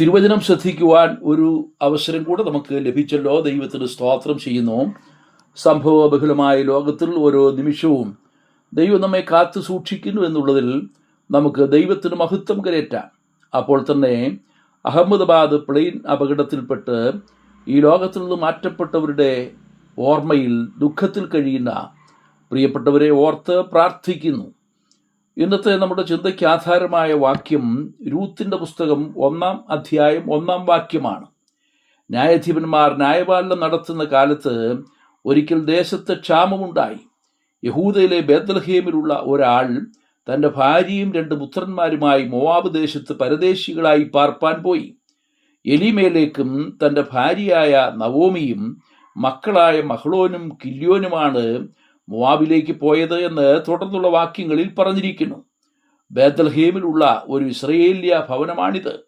തിരുവചനം ശ്രദ്ധിക്കുവാൻ ഒരു അവസരം കൂടെ നമുക്ക് ലഭിച്ചല്ലോ. ദൈവത്തിന് സ്തോത്രം ചെയ്യുന്നു. സംഭവ ബഹുലമായ ലോകത്തിൽ ഓരോ നിമിഷവും ദൈവം നമ്മെ കാത്തു സൂക്ഷിക്കുന്നു എന്നുള്ളതിൽ നമുക്ക് ദൈവത്തിന് മഹത്വം കരേറ്റാം. അപ്പോൾ തന്നെ അഹമ്മദാബാദ് പ്ലെയിൻ അപകടത്തിൽപ്പെട്ട് ഈ ലോകത്തിൽ നിന്ന് മാറ്റപ്പെട്ടവരുടെ ഓർമ്മയിൽ ദുഃഖത്തിൽ കഴിയുന്ന പ്രിയപ്പെട്ടവരെ ഓർത്ത് പ്രാർത്ഥിക്കുന്നു. ഇന്നത്തെ നമ്മുടെ ചിന്തയ്ക്ക് ആധാരമായ വാക്യം രൂത്തിന്റെ പുസ്തകം ഒന്നാം അധ്യായം ഒന്നാം വാക്യമാണ്. ന്യായാധിപന്മാർ ന്യായപാലനം നടത്തുന്ന കാലത്ത് ഒരിക്കൽ ദേശത്ത് ക്ഷാമമുണ്ടായി. യഹൂദയിലെ ബേത്തൽഹേമിലുള്ള ഒരാൾ തന്റെ ഭാര്യയും രണ്ട് പുത്രന്മാരുമായി മോവാബ് ദേശത്ത് പരദേശികളായി പാർപ്പാൻ പോയി. എലിമേലേക്കും തന്റെ ഭാര്യയായ നവോമിയും മക്കളായ മഹളോനും കില്യോനുമാണ് മോവാബിലേക്ക് പോയത് എന്ന് തുടർന്നുള്ള വാക്യങ്ങളിൽ പറഞ്ഞിരിക്കുന്നു. ബേദൽഹേമിലുള്ള ഒരു ഇസ്രയേലിയ ഭവനമാണിത്.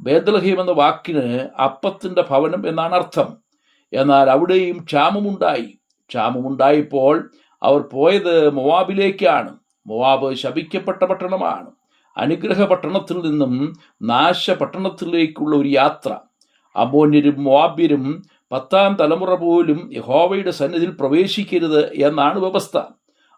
ബേദൽഹേം എന്ന വാക്കിന് അപ്പത്തിന്റെ ഭവനം എന്നാണ് അർത്ഥം. എന്നാൽ അവിടെയും ക്ഷാമമുണ്ടായി. ക്ഷാമമുണ്ടായപ്പോൾ അവർ പോയത് മൊവാബിലേക്കാണ്. മൊവാബ് ശപിക്കപ്പെട്ട പട്ടണമാണ്. അനുഗ്രഹ പട്ടണത്തിൽ നിന്നും നാശ പട്ടണത്തിലേക്കുള്ള ഒരു യാത്ര. അമോന്യരും മൊവാബ്യരും പത്താം തലമുറ പോലും യഹോവയുടെ സന്നിധിയിൽ പ്രവേശിക്കരുത് എന്നാണ് വ്യവസ്ഥ.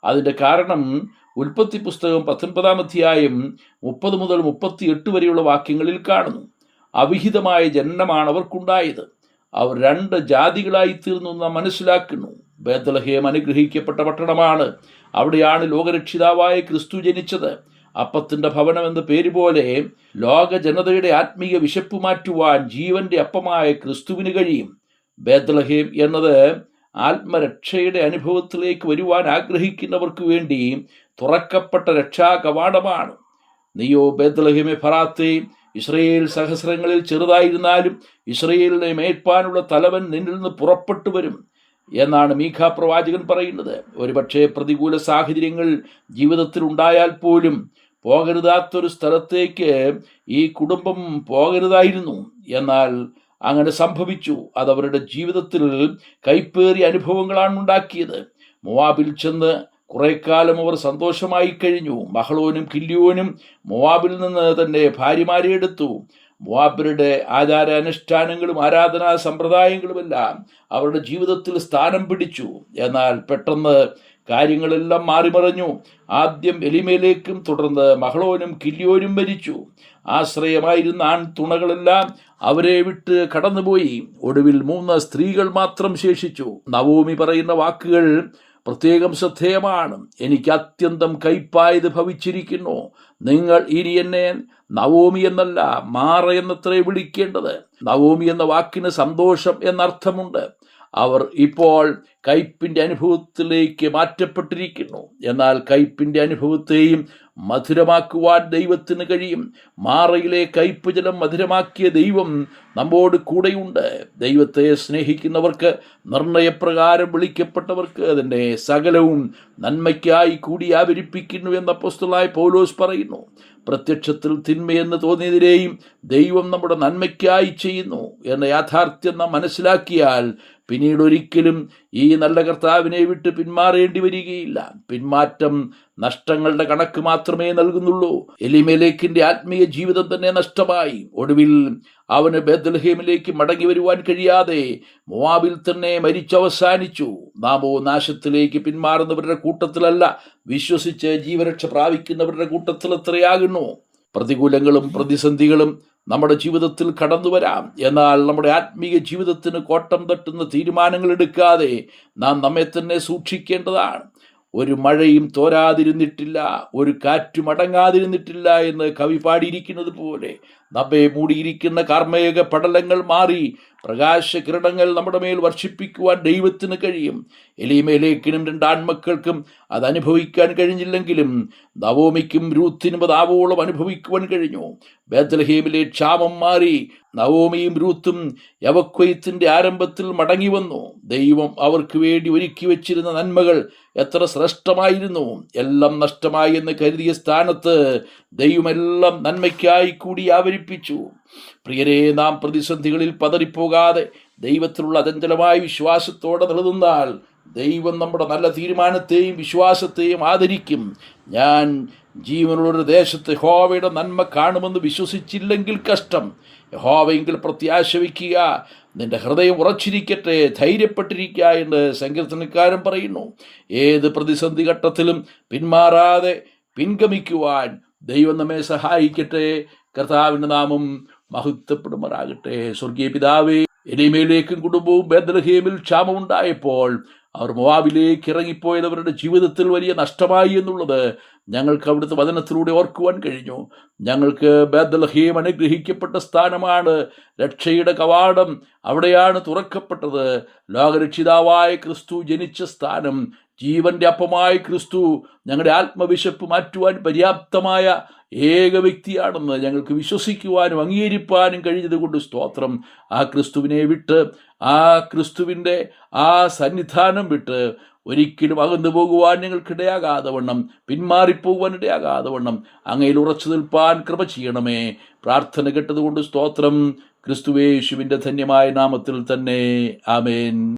അതിന്റെ കാരണം ഉൽപ്പത്തി പുസ്തകം പത്തൊൻപതാം അധ്യായം മുപ്പത് മുതൽ മുപ്പത്തി എട്ട് വരെയുള്ള വാക്യങ്ങളിൽ കാണുന്നു. അവിഹിതമായ ജനനമാണ് അവർക്കുണ്ടായത്. അവർ രണ്ട് ജാതികളായി തീർന്നു നാം മനസ്സിലാക്കുന്നു. ബേദലഹേം അനുഗ്രഹിക്കപ്പെട്ട പട്ടണമാണ്. അവിടെയാണ് ലോകരക്ഷിതാവായ ക്രിസ്തു ജനിച്ചത്. അപ്പത്തിന്റെ ഭവനം എന്ന പേര് പോലെ ലോക ജനതയുടെ ആത്മീയ വിശപ്പ് മാറ്റുവാൻ ജീവന്റെ അപ്പമായ ക്രിസ്തുവിന് കഴിയും. ബേദലഹേം എന്നത് ആത്മരക്ഷയുടെ അനുഭവത്തിലേക്ക് വരുവാൻ ആഗ്രഹിക്കുന്നവർക്ക് വേണ്ടി തുറക്കപ്പെട്ട രക്ഷാ കവാടമാണ് നീയോ ബേദലഹേമെ ഫറാത്തെ ഇസ്രയേൽ സഹസ്രങ്ങളിൽ ചെറുതായിരുന്നാലും ഇസ്രയേലിനെ മേൽപ്പാനുള്ള തലവൻ നിന്നിൽ നിന്ന് പുറപ്പെട്ടു വരും എന്നാണ് മീഖ പ്രവാചകൻ പറയുന്നത്. ഒരുപക്ഷെ പ്രതികൂല സാഹചര്യങ്ങൾ ജീവിതത്തിൽ ഉണ്ടായാൽ പോലും പോകരുതാത്തൊരു സ്ഥലത്തേക്ക് ഈ കുടുംബം പോകരുതായിരുന്നു. എന്നാൽ അങ്ങനെ സംഭവിച്ചു. അത് അവരുടെ ജീവിതത്തിൽ കൈപ്പേറി അനുഭവങ്ങളാണ് ഉണ്ടാക്കിയത്. മൊവാബിൽ ചെന്ന് കുറെ കാലം അവർ സന്തോഷമായി കഴിഞ്ഞു. മഹളോനും കില്ലിയോനും മൊവാബിൽ നിന്ന് തന്നെ ഭാര്യമാരെ എടുത്തു. മുവാബരുടെ ആചാര അനുഷ്ഠാനങ്ങളും ആരാധനാ സമ്പ്രദായങ്ങളുമെല്ലാം അവരുടെ ജീവിതത്തിൽ സ്ഥാനം പിടിച്ചു. എന്നാൽ പെട്ടെന്ന് കാര്യങ്ങളെല്ലാം മാറിമറിഞ്ഞു ആദ്യം എലിമേലേക്കും തുടർന്ന് മഹളോനും കില്ലിയോനും മരിച്ചു. ആശ്രയമായിരുന്ന ആൺ തുണകളെല്ലാം അവരെ വിട്ട് കടന്നുപോയി. ഒടുവിൽ മൂന്ന് സ്ത്രീകൾ മാത്രം ശേഷിച്ചു. നവോമി പറയുന്ന വാക്കുകൾ പ്രത്യേകം ശ്രദ്ധേയമാണ്. എനിക്ക് അത്യന്തം കൈപ്പായത് ഭവിച്ചിരിക്കുന്നു. നിങ്ങൾ ഇനി എന്നെ നവോമി എന്നല്ല മാറ എന്നത്രേ വിളിക്കേണ്ടത്. നവോമി എന്ന വാക്കിന് സന്തോഷം എന്നർത്ഥമുണ്ട്. അവർ ഇപ്പോൾ കയ്പിന്റെ അനുഭവത്തിലേക്ക് മാറ്റപ്പെട്ടിരിക്കുന്നു. എന്നാൽ കയ്പിന്റെ അനുഭവത്തെയും മധുരമാക്കുവാൻ ദൈവത്തിന് കഴിയും. മാറയിലെ കയ്പ് ജലം മധുരമാക്കിയ ദൈവം നമ്മോട് കൂടെയുണ്ട്. ദൈവത്തെ സ്നേഹിക്കുന്നവർക്ക് നിർണയപ്രകാരം വിളിക്കപ്പെട്ടവർക്ക് അതിന്റെ സകലവും നന്മയ്ക്കായി കൂടി ആവരിപ്പിക്കുന്നു എന്ന പുസ്തകമായി പൗലോസ് പറയുന്നു. പ്രത്യക്ഷത്തിൽ തിന്മയെന്ന് തോന്നിയതിനെയും ദൈവം നമ്മുടെ നന്മയ്ക്കായി ചെയ്യുന്നു എന്ന യാഥാർത്ഥ്യം നാം മനസ്സിലാക്കിയാൽ പിന്നീട് ഒരിക്കലും ഈ നല്ല കർത്താവിനെ വിട്ട് പിന്മാറേണ്ടി വരികയില്ല. പിന്മാറ്റം നഷ്ടങ്ങളുടെ കണക്ക് മാത്രമേ നൽകുന്നുള്ളൂ. എലിമേലേക്കിന്റെ ആത്മീയ ജീവിതം തന്നെ നഷ്ടമായി. ഒടുവിൽ അവന് ബേദൽഹേമിലേക്ക് മടങ്ങി വരുവാൻ കഴിയാതെ മോവാബിൽ തന്നെ മരിച്ചവസാനിച്ചു. നാമോ നാശത്തിലേക്ക് പിന്മാറുന്നവരുടെ കൂട്ടത്തിലല്ല വിശ്വസിച്ച് ജീവരക്ഷ പ്രാപിക്കുന്നവരുടെ കൂട്ടത്തിൽ എത്രയാകുന്നു പ്രതികൂലങ്ങളും പ്രതിസന്ധികളും നമ്മുടെ ജീവിതത്തിൽ കടന്നു വരാം. എന്നാൽ നമ്മുടെ ആത്മീയ ജീവിതത്തിന് കോട്ടം തട്ടുന്ന തീരുമാനങ്ങൾ എടുക്കാതെ നാം നമ്മെ തന്നെ സൂക്ഷിക്കേണ്ടതാണ്. ഒരു മഴയും തോരാതിരുന്നിട്ടില്ല ഒരു കാറ്റും അടങ്ങാതിരുന്നിട്ടില്ല എന്ന് കവി പാടിയിരിക്കുന്നത് പോലെ നമ്മെ മൂടിയിരിക്കുന്ന കാർമേക പടലങ്ങൾ മാറി പ്രകാശകിരണങ്ങൾ നമ്മുടെ മേൽ വർഷിപ്പിക്കുവാൻ ദൈവത്തിന് കഴിയും. എലിമേലേക്കിനും രണ്ടാൺമക്കൾക്കും അത് അനുഭവിക്കാൻ കഴിഞ്ഞില്ലെങ്കിലും നവോമിക്കും രൂത്തിനും അത് അനുഭവിക്കുവാൻ കഴിഞ്ഞു. ബേദലഹീമിലെ ക്ഷാമം മാറി നവോമിയും രൂത്തും യവക്വയത്തിന്റെ ആരംഭത്തിൽ മടങ്ങി വന്നു. ദൈവം അവർക്ക് വേണ്ടി ഒരുക്കി വച്ചിരുന്ന നന്മകൾ എത്ര ശ്രേഷ്ഠമായിരുന്നു. എല്ലാം നഷ്ടമായി എന്ന് കരുതിയ സ്ഥാനത്ത് ദൈവമെല്ലാം നന്മയ്ക്കായി കൂടി ആവരിപ്പിച്ചു പ്രിയരെ നാം പ്രതിസന്ധികളിൽ പതറിപ്പോകാതെ ദൈവത്തിലുള്ള അചഞ്ചലമായ വിശ്വാസത്തോടെ നിലനിന്നാൽ ദൈവം നമ്മുടെ നല്ല തീരുമാനത്തെയും വിശ്വാസത്തെയും ആദരിക്കും. ഞാൻ ജീവനുള്ളൊരു ദേശത്ത് ഹോവയുടെ നന്മ കാണുമെന്ന് വിശ്വസിച്ചില്ലെങ്കിൽ കഷ്ടം. ഹോവയെങ്കിൽ പ്രത്യാശ വയ്ക്കുക. നിന്റെ ഹൃദയം ഉറച്ചിരിക്കട്ടെ ധൈര്യപ്പെട്ടിരിക്കുക എന്ന് സങ്കീർത്തനക്കാരൻ പറയുന്നു. ഏത് പ്രതിസന്ധി ഘട്ടത്തിലും പിന്മാറാതെ പിൻഗമിക്കുവാൻ ദൈവം നമ്മെ സഹായിക്കട്ടെ. കർത്താവിന്റെ നാമം മഹത്വപ്പെടുമാറാകട്ടെ. സ്വർഗീയ പിതാവേ എലിമയിലേക്കും കുടുംബവും ബേദലഹേമിൽ ക്ഷാമമുണ്ടായപ്പോൾ അവർ മോവാബിലേക്ക് ഇറങ്ങിപ്പോയത് അവരുടെ ജീവിതത്തിൽ വലിയ നഷ്ടമായി എന്നുള്ളത് ഞങ്ങൾക്ക് അവിടുത്തെ വചനത്തിലൂടെ ഓർക്കുവാൻ കഴിഞ്ഞു. ഞങ്ങൾക്ക് ബേദലഹീം അനുഗ്രഹിക്കപ്പെട്ട സ്ഥാനമാണ് രക്ഷയുടെ കവാടം അവിടെയാണ് തുറക്കപ്പെട്ടത്. ലോകരക്ഷിതാവായ ക്രിസ്തു ജനിച്ച സ്ഥാനം ജീവന്റെ അപ്പമായ ക്രിസ്തു ഞങ്ങളുടെ ആത്മവിശപ്പ് മാറ്റുവാൻ പര്യാപ്തമായ ഏക വ്യക്തിയാണെന്ന് ഞങ്ങൾക്ക് വിശ്വസിക്കുവാനും അംഗീകരിപ്പാനും കഴിഞ്ഞത് കൊണ്ട് സ്തോത്രം. ആ ക്രിസ്തുവിനെ വിട്ട് ആ ക്രിസ്തുവിന്റെ ആ സന്നിധാനം വിട്ട് ഒരിക്കലും അകന്നു പോകുവാൻ ഞങ്ങൾക്കിടയാകാതെ വണ്ണം പിന്മാറിപ്പോകുവാൻ ഇടയാകാതെ വണ്ണം അങ്ങയിൽ ഉറച്ചു നിൽപ്പാൻ കൃപ ചെയ്യണമേ. പ്രാർത്ഥന കേട്ടതുകൊണ്ട് സ്തോത്രം. ക്രിസ്തുവേശുവിന്റെ ധന്യമായ നാമത്തിൽ തന്നെ. ആമേൻ.